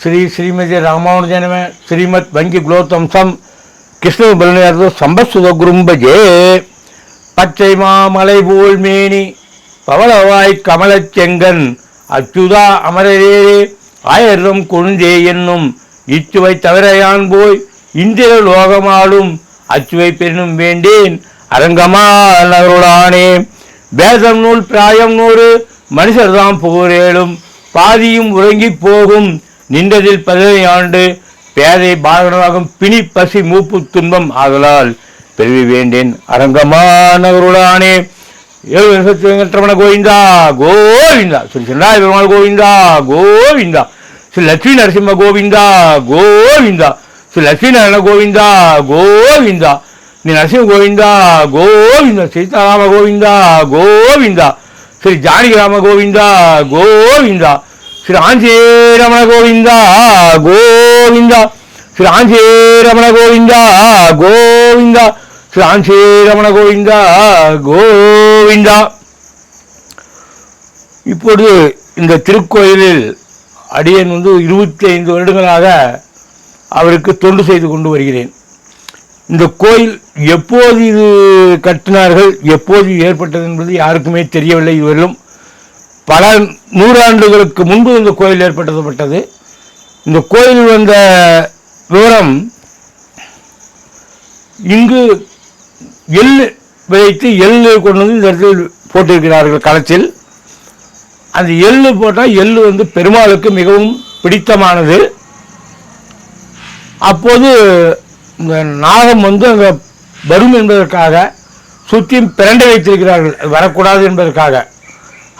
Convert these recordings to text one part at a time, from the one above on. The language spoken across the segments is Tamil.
ಶ್ರೀ ಶ್ರೀಮತಿ ರಾಮಾನುಜನಮ ಶ್ರೀಮತ್ வங்கி குலோத்தம்சம் கிருஷ்ண பலனது சம்பத்சுத குரும்பஜே பச்சை மாமலை போல் மேனி பவளவாய் கமலச் செங்கன் அச்சுதா அமரரே ஆயிரம் கொழுந்தே என்னும் இச்சுவை தவிரையான் போய் இந்திர லோகமாலும் அச்சுவை பெருணும் வேண்டேன் அரங்கமா நகருளானே வேதம் நூல் பிராயம் நூறு மனுஷர்தாம் புகழேலும் பாதியும் உறங்கிப் போகும் நின்றதில் பதினை ஆண்டு பேதை பாகனமாகும் பிணி பசி மூப்பு துன்பம் ஆதலால் பெருவி வேண்டேன் அரங்கமானவருடானே. ஏழு வெங்கட்ரமண கோவிந்தா கோவிந்தா. ஸ்ரீ சென்றாய பெருமாள் கோவிந்தா கோவிந்தா. ஸ்ரீ லட்சுமி நரசிம்ம கோவிந்தா கோவிந்தா. ஸ்ரீ லட்சுமி நாராயண கோவிந்தா கோவிந்தா. நீ நரசிம்ம கோவிந்தா கோவிந்தா. சீதாராம கோவிந்தா கோவிந்தா. ஸ்ரீ ஜானகிராம கோவிந்தா கோவிந்தா. ஸ்ரீ ஆஞ்சேரமண கோவிந்தா கோவிந்தா ஸ்ரீ ஆஞ்சேரமண கோவிந்தா கோவிந்தா ஸ்ரீ ஆஞ்சேரமண கோவிந்தா கோவிந்தா இப்பொழுது இந்த திருக்கோயிலில் அடியன் வந்து இருபத்தி ஐந்து வருடங்களாக அவருக்கு தொண்டு செய்து கொண்டு வருகிறேன். இந்த கோயில் எப்போது இது கட்டினார்கள் எப்போது ஏற்பட்டது என்பது யாருக்குமே தெரியவில்லை இதுவரையிலும். பல நூறாண்டுகளுக்கு முன்பு இந்த கோயில் ஏற்படுத்தப்பட்டது. இந்த கோயில் வந்த விவரம் இங்கு எள் விதைத்து எள்ளு கொண்டு வந்து இந்த இடத்தில் போட்டிருக்கிறார்கள் களத்தில். அந்த எள்ளு போட்டால் எள்ளு வந்து பெருமாளுக்கு மிகவும் பிடித்தமானது. அப்போது இந்த நாகம் வந்து அங்கே வரும் என்பதற்காக சுற்றியும் பிரண்டை வைத்திருக்கிறார்கள். வரக்கூடாது என்பதற்காக.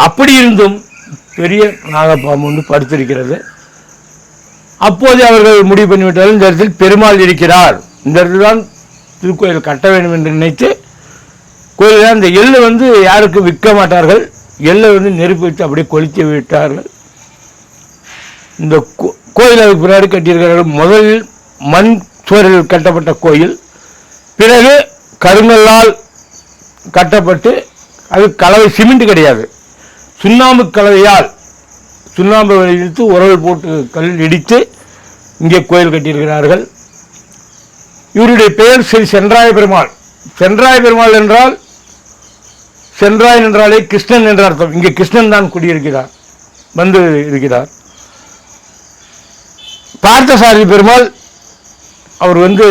அப்படி இருந்தும் பெரிய நாகப்பாம்பு வந்து படுத்திருக்கிறது. அப்போது அவர்கள் முடிவு பண்ணிவிட்டார்கள் இந்த இடத்தில் பெருமாள் இருக்கிறார். இந்த இடத்துல தான் திருக்கோயில் கட்ட வேண்டும் என்று நினைத்து கோயிலில் அந்த எள்ளு வந்து யாருக்கும் விற்க மாட்டார்கள். எள்ளை வந்து நெருப்பு வைத்து அப்படியே கொளுத்தி விட்டார்கள். இந்த கோ- கோயில் அதுக்கு பின்னாடி கட்டியிருக்கிறார்கள். முதலில் மண் சுவரில் கட்டப்பட்ட கோயில். பிறகு கருங்கல்லால் கட்டப்பட்டு அது கலவை சிமெண்ட் கிடையாது. சுண்ணாம்பு கலவையால் சுண்ணாம்பு இழுத்து உரல் போட்டு கல் இடித்து இங்கே கோயில் கட்டியிருக்கிறார்கள். இவருடைய பெயர் ஸ்ரீ சென்றாய பெருமாள். சென்றாய பெருமாள் என்றால் சென்றாயன் என்றாலே கிருஷ்ணன் என்ற அர்த்தம். இங்கே கிருஷ்ணன் தான் குடியிருக்கிறார் வந்து இருக்கிறார். பார்த்தசாரதி பெருமாள் அவர் வந்து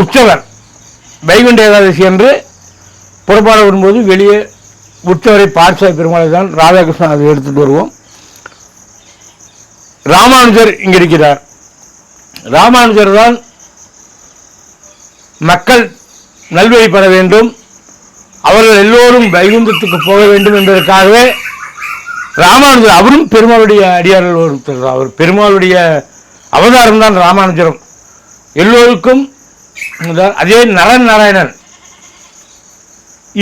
உற்சவர் வைகுண்ட ஏகாதசி என்று புறப்பாடு வரும்போது வெளியே உச்சவரை பார்த்தசாரதி பெருமாளை தான் ராதாகிருஷ்ணன் அதை எடுத்துட்டு வருவோம். ராமானுஜர் இங்கே இருக்கிறார் ராமானுஜர் தான் மக்கள் நல்வழி பெற வேண்டும். அவர்கள் எல்லோரும் வைகுந்தத்துக்கு போக வேண்டும் என்பதற்காகவே ராமானுஜர் அவரும் பெருமாளுடைய அடியார்கள் ஒருத்தர் அவர் பெருமாளுடைய அவதாரம் தான் ராமானுஜரம். எல்லோருக்கும் அதே நரன் நாராயணன்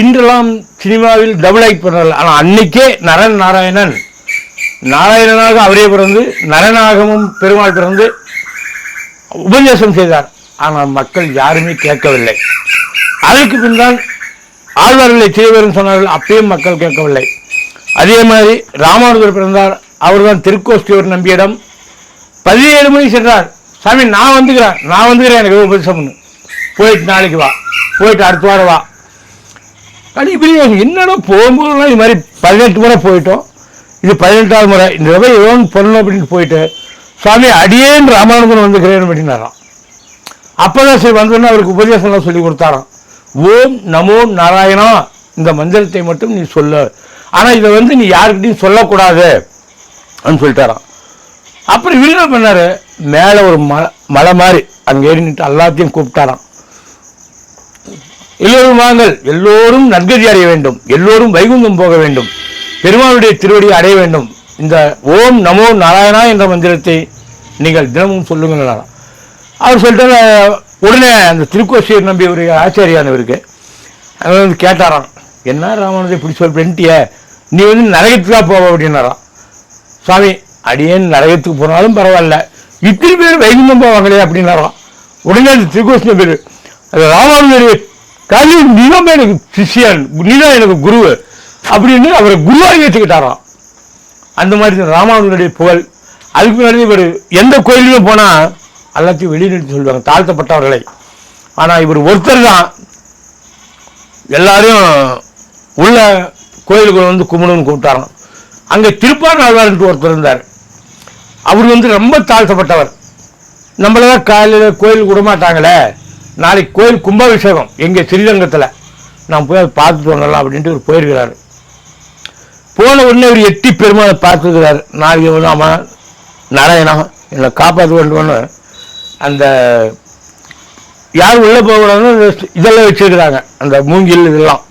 இன்றெல்லாம் சினிமாவில் டபுள் ஆகி பண்ணல ஆனால் அன்னைக்கே நரன் நாராயணன். நாராயணனாக அவரே பிறந்து நரநாகமும் பெருமாள் பிறந்து உபன்யாசம் செய்தார். ஆனால் மக்கள் யாருமே கேட்கவில்லை. அதற்கு பின் தான் ஆழ்வார்களை செய்வரும் சொன்னார்கள். அப்பயும் மக்கள் கேட்கவில்லை. அதே மாதிரி ராமானுஜர் பிறந்தார். அவர்தான் திருக்கோஷ்டியூர் நம்பியிடம் பதினேழு மணி சென்றார். சாமி நான் வந்துக்கிறேன். நான் வந்துக்கிறேன். எனக்கு உபதேசம்னு போயிட்டு நாளைக்கு வா. போயிட்டு அடுத்த வாரம் வா. அது இப்படி என்னடா போகும்போதுலாம் இது மாதிரி பதினெட்டு முறை போயிட்டோம். இது பதினெட்டாவது முறை. இந்த தடவை ஏதோ பண்ணணும் அப்படின்னு போயிட்டு சுவாமி அடியேன் ராமானுஜன் வந்துக்கிறேன் அப்படின்னாராம் அப்பதான் சரி வந்தோன்னு அவருக்கு உபதேசம்லாம் சொல்லி கொடுத்தாராம். ஓம் நமோ நாராயணா இந்த மந்திரத்தை மட்டும் நீ சொல்ல. ஆனால் இதை வந்து நீ யாருக்கிட்டையும் சொல்லக்கூடாது அப்படின்னு சொல்லிட்டாராம். அப்புறம் இவர் என்ன மேலே ஒரு மலை மலை மாதிரி அங்கே ஏறி நின்று எல்லாத்தையும் கூப்பிட்டாராம். எல்லோரும் வாங்கள். எல்லோரும் நற்கதி அடைய வேண்டும். எல்லோரும் வைகுந்தம் போக வேண்டும். பெருமாளுடைய திருவடியை அடைய வேண்டும். இந்த ஓம் நமோ நாராயணா என்ற மந்திரத்தை நீங்கள் தினமும் சொல்லுங்கள் அவர் சொல்லிட்டு உடனே அந்த திருக்கோசியர் நம்பி ஒரு ஆச்சாரியானவருக்கு அவர் வந்து கேட்டாராம். என்ன ராமானுஜம் இப்படி சொல்றேன்ட்டிய நீ வந்து நரகத்துக்காக போவ அப்படின்னாராம். சுவாமி அடியேன் நரகத்துக்கு போனாலும் பரவாயில்ல. இத்தனை பேர் வைகுந்தம் போவாங்களே அப்படின்னாராம். உடனே அந்த திருக்கோசி நம்பி அது ராமானுஜருடைய கல்வி நீதான் எனக்கு சிஷியன் நீதான் எனக்கு குரு அப்படின்னு அவரை குருவாக ஏற்றுக்கிட்டாராம் அந்த மாதிரி தான் ராமானுஜனுடைய புகழ். அதுக்கு முன்னாடி இவர் எந்த கோயிலுமே போனால் எல்லாத்தையும் வெளியிட்டு சொல்லுவாங்க தாழ்த்தப்பட்டவர்களை. ஆனால் இவர் ஒருத்தர் தான். எல்லாரையும் உள்ள கோயிலுக்குள்ள வந்து கும்பிடுன்னு கூப்பிட்டாராம். அங்கே திருப்பாநாழ்வார்ன்ட்டு ஒருத்தர் இருந்தார். அவர் வந்து ரொம்ப தாழ்த்தப்பட்டவர். நம்மளதான் காலையில் கோயில் விட மாட்டாங்களே நாளைக்கு கோயில் கும்பாபிஷேகம் எங்கள் ஸ்ரீரங்கத்தில். நான் போய் அதை பார்த்துட்டு வந்துடலாம் அப்படின்ட்டு இவர் போயிருக்கிறாரு. போன உடனே இவர் எட்டி பெருமாளை பார்த்துக்கிறாரு நாளைக்கு வந்து நாராயணா என்னை காப்பாற்ற வேண்டும்னு அந்த யார் உள்ளே போகக்கூடாதுன்னு இதெல்லாம் வச்சிருக்கிறாங்க. அந்த மூங்கில் இதெல்லாம்.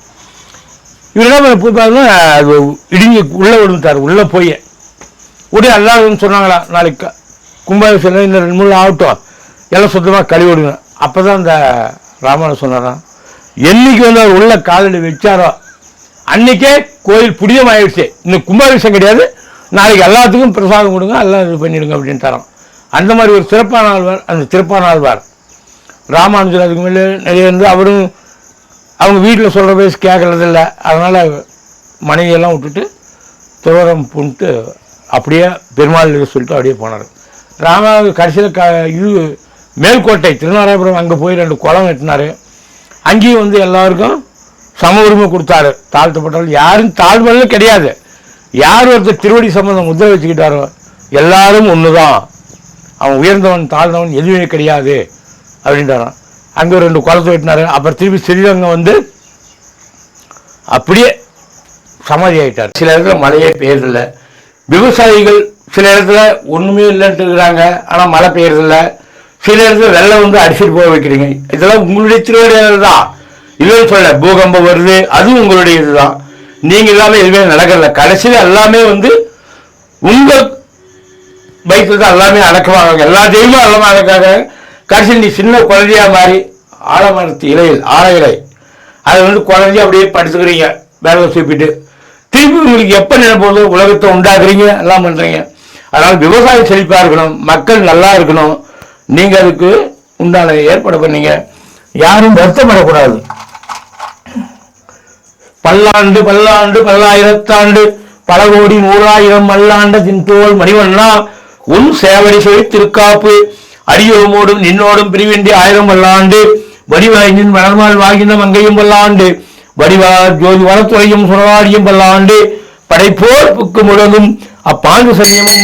இவர் என்ன பண்ண போய் அது இடிஞ்சு உள்ளே விழுந்துட்டார். உள்ளே போய். உடனே எல்லாரும் சொன்னாங்களா நாளைக்கு கும்பாபிஷேகம் இந்த ரெண்டு மூணு ஆகட்டும். எல்லாம் சுத்தமாக கழுவி விடுங்க. அப்போ தான் இந்த ராமன் சொன்னாராம் என்னைக்கு வந்து அவர் உள்ள காலடி வச்சாரோ அன்னைக்கே கோயில் புனிதம் ஆயிடுச்சு இன்னும் கும்பாபிஷம் கிடையாது. நாளைக்கு எல்லாத்துக்கும் பிரசாதம் கொடுங்க எல்லாம் இது பண்ணிடுங்க தரோம் அந்த மாதிரி ஒரு சிறப்பான ஆழ்வார் அந்த சிறப்பான ஆழ்வார். ராமானுஜர் அதுக்கு மேலே நிறைய இருந்து அவரும் அவங்க வீட்டில் சொல்கிற பேசி கேட்கறதில்ல அதனால் மனைவியெல்லாம் விட்டுட்டு துவரம் புண்ட்டு அப்படியே பெருமாள் சொல்லிட்டு அப்படியே போனார். ராமாவுக்கு கடைசியில் க இது மேல்கோட்டை திருநாராயபுரம் அங்கே போய் ரெண்டு குளம் வெட்டினார். அங்கேயும் வந்து எல்லாருக்கும் சம உரிமை கொடுத்தாரு. தாழ்த்தப்பட்டவர்கள் யாரும் தாழ்வல்ல கிடையாது. யார் ஒருத்தர் திருவடி சம்பந்தம் முத்திரை வச்சுக்கிட்டாரோ எல்லாரும் ஒன்று தான் அவன் உயர்ந்தவன் தாழ்ந்தவன் எதுவுமே கிடையாது அப்படின்றாராம். அங்கே ரெண்டு குளத்தை வெட்டினார். அப்புறம் திருப்பி ஸ்ரீரங்கம் வந்து அப்படியே சமாதி ஆயிட்டார். சில இடத்துல மழையே பெய்யறதில்லை. விவசாயிகள் சில இடத்துல ஒன்றுமே இல்லைன்ட்டு இருக்கிறாங்க. ஆனால் மழை பெய்யறதில்லை. சில இடத்துல வெள்ளம் வந்து அடிச்சிட்டு போக வைக்கிறீங்க. இதெல்லாம் உங்களுடைய திருவடியாளர் தான் இல்லைன்னு சொல்ல பூகம்பம் வருது அதுவும் உங்களுடைய இதுதான் நீங்க இல்லாமல் எதுவுமே நடக்கல கடைசியில எல்லாமே வந்து உங்க வயிற்றுல தான் எல்லாமே அடக்கமாக எல்லா தெய்வமும் எல்லாமே அடக்காக கடைசியில் நீ சின்ன குழந்தையா மாறி ஆலமரத்து இலையில் ஆல இலை. அதை வந்து குழந்தைய அப்படியே படுத்துக்கிறீங்க வேலை சூப்பிட்டு திருப்பி உங்களுக்கு எப்போ நினைப்போதோ உலகத்தை உண்டாக்குறீங்க எல்லாம் பண்ணுறீங்க அதனால் விவசாயம் செழிப்பாக இருக்கணும் மக்கள் நல்லா இருக்கணும். நீங்க அதுக்கு உண்டான ஏற்பாடு பண்ணீங்க. யாரும் வருத்தப்படக்கூடாது. பல்லாண்டு பல்லாண்டு பல்லாயிரத்தாண்டு பல கோடி நூறாயிரம் மல்லாண்ட தின்தோல் மணிவண்ணா உன் சேவடி சொல் திருக்காப்பு அடியோமோடும் நின்னோடும் பிரிவின்றி ஆயிரம் பல்லாண்டு வடிவாயின் வளர்மால் வாங்கின மங்கையும் பல்லாண்டு வடிவார் ஜோதி வளத்துறையும் சுரவாடியும் பல்லாண்டு படைப்போர் புக்கு முழங்கும் அப்பாங்கு சரியமும்